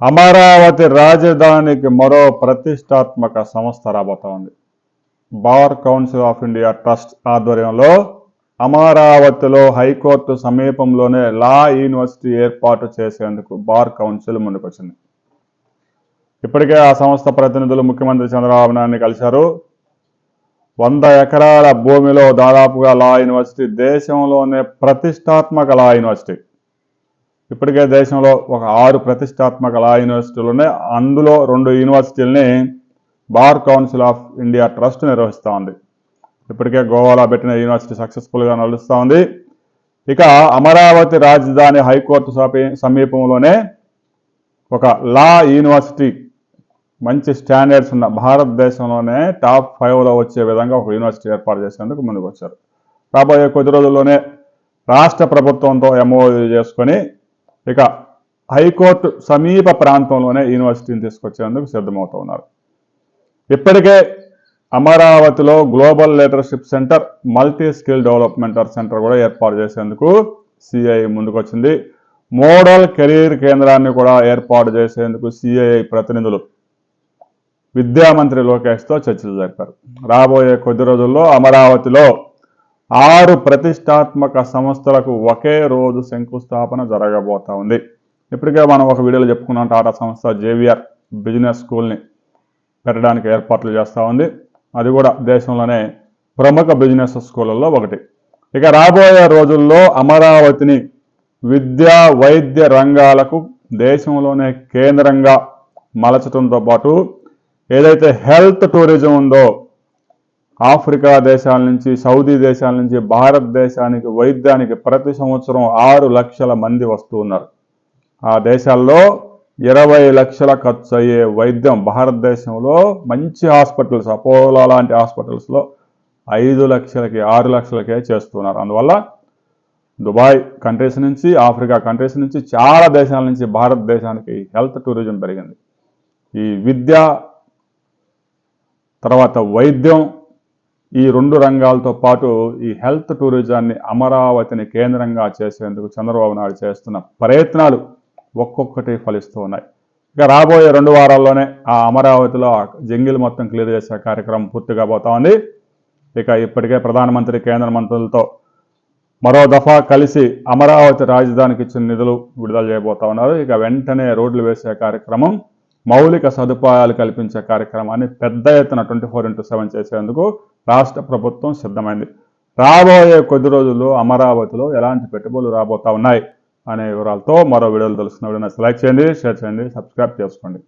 అమరావతి రాజధానికి మరో ప్రతిష్టాత్మక సంస్థ రాబోతోంది bar council of India trust ఆధ్వర్యంలో అమరావతిలో హైకోర్టు సమీపంలోనే లా యూనివర్సిటీ ఏర్పాటు చేసేందుకు బార్ కౌన్సిల్ ముందుకొచ్చింది. ఇప్పటికే ఆ సంస్థ ప్రతినిధులు ముఖ్యమంత్రి చంద్రబాబు నాయుడిని కలిశారు. వంద ఎకరాల భూమిలో దాదాపుగా లా యూనివర్సిటీ దేశంలోనే ప్రతిష్టాత్మక లా యూనివర్సిటీ. ఇప్పటికే దేశంలో ఒక ఆరు ప్రతిష్టాత్మక లా యూనివర్సిటీలు ఉన్నాయి. అందులో రెండు యూనివర్సిటీలని bar council of India trust నిర్వహిస్తూ ఉంది. ఇప్పటికే గోవాలో పెట్టిన యూనివర్సిటీ సక్సెస్ఫుల్గా నడుస్తూ ఉంది. ఇక అమరావతి రాజధాని హైకోర్టు సమీపంలోనే ఒక లా యూనివర్సిటీ మంచి స్టాండర్డ్స్ ఉన్న భారతదేశంలోనే టాప్ ఫైవ్లో వచ్చే విధంగా ఒక యూనివర్సిటీ ఏర్పాటు చేసేందుకు ముందుకు వచ్చారు రాబోయే కొద్ది రోజుల్లోనే రాష్ట్ర ప్రభుత్వంతో ఎంఓ చేసుకొని ఇక హైకోర్టు సమీప ప్రాంతంలోనే యూనివర్సిటీని తీసుకొచ్చేందుకు సిద్ధమవుతూ ఉన్నారు. ఇప్పటికే అమరావతిలో global leadership centre multi skill development centre కూడా ఏర్పాటు చేసేందుకు సిఐ ముందుకొచ్చింది. మోడల్ కెరీర్ కేంద్రాన్ని కూడా ఏర్పాటు చేసేందుకు సిఐఐ ప్రతినిధులు విద్యామంత్రి లోకేష్తో చర్చలు జరిపారు. రాబోయే కొద్ది రోజుల్లో అమరావతిలో ఆరు ప్రతిష్టాత్మక సంస్థలకు ఒకే రోజు శంకుస్థాపన జరగబోతా ఉంది. ఇప్పటికే మనం ఒక వీడియోలో చెప్పుకున్నాం టాటా సంస్థ జేవిఆర్ బిజినెస్ స్కూల్ని పెట్టడానికి ఏర్పాట్లు చేస్తూ ఉంది. అది కూడా దేశంలోనే ప్రముఖ బిజినెస్ స్కూళ్ళల్లో ఒకటి. ఇక రాబోయే రోజుల్లో అమరావతిని విద్యా వైద్య రంగాలకు దేశంలోనే కేంద్రంగా మలచడంతో పాటు ఏదైతే హెల్త్ టూరిజం ఉందో ఆఫ్రికా దేశాల నుంచి సౌదీ దేశాల నుంచి భారతదేశానికి వైద్యానికి ప్రతి సంవత్సరం ఆరు లక్షల మంది వస్తూ ఉన్నారు. ఆ దేశాల్లో ఇరవై లక్షల ఖర్చు అయ్యే వైద్యం భారతదేశంలో మంచి హాస్పిటల్స్ అపోలో లాంటి హాస్పిటల్స్లో ఐదు లక్షలకి ఆరు లక్షలకే చేస్తున్నారు. అందువల్ల దుబాయ్ కంట్రీస్ నుంచి ఆఫ్రికా కంట్రీస్ నుంచి చాలా దేశాల నుంచి భారతదేశానికి హెల్త్ టూరిజం పెరిగింది. ఈ విద్య తర్వాత వైద్యం ఈ రెండు రంగాలతో పాటు ఈ హెల్త్ టూరిజాన్ని అమరావతిని కేంద్రంగా చేసేందుకు చంద్రబాబు నాయుడు చేస్తున్న ప్రయత్నాలు ఒక్కొక్కటి ఫలిస్తూ ఉన్నాయి. ఇక రాబోయే రెండు వారాల్లోనే ఆ అమరావతిలో జంగిల్ మొత్తం క్లియర్ చేసే కార్యక్రమం పూర్తిగా పోతా ఉంది ఇక ఇప్పటికే ప్రధానమంత్రి కేంద్ర మంత్రులతో మరో దఫా కలిసి అమరావతి రాజధానికి ఇచ్చిన నిధులు విడుదల చేయబోతా ఉన్నారు. ఇక వెంటనే రోడ్లు వేసే కార్యక్రమం మౌలిక సదుపాయాలు కల్పించే కార్యక్రమాన్ని పెద్ద ఎత్తున ట్వంటీ ఫోర్ ఇంటూ సెవెన్ చేసేందుకు రాష్ట్ర ప్రభుత్వం సిద్ధమైంది. రాబోయే కొద్ది రోజుల్లో అమరావతిలో ఎలాంటి పెట్టుబడులు రాబోతా ఉన్నాయి అనే వివరాలతో మరో వీడియోలు తెలుసుకున్న వీడియో లైక్ చేయండి షేర్ చేయండి సబ్స్క్రైబ్ చేసుకోండి.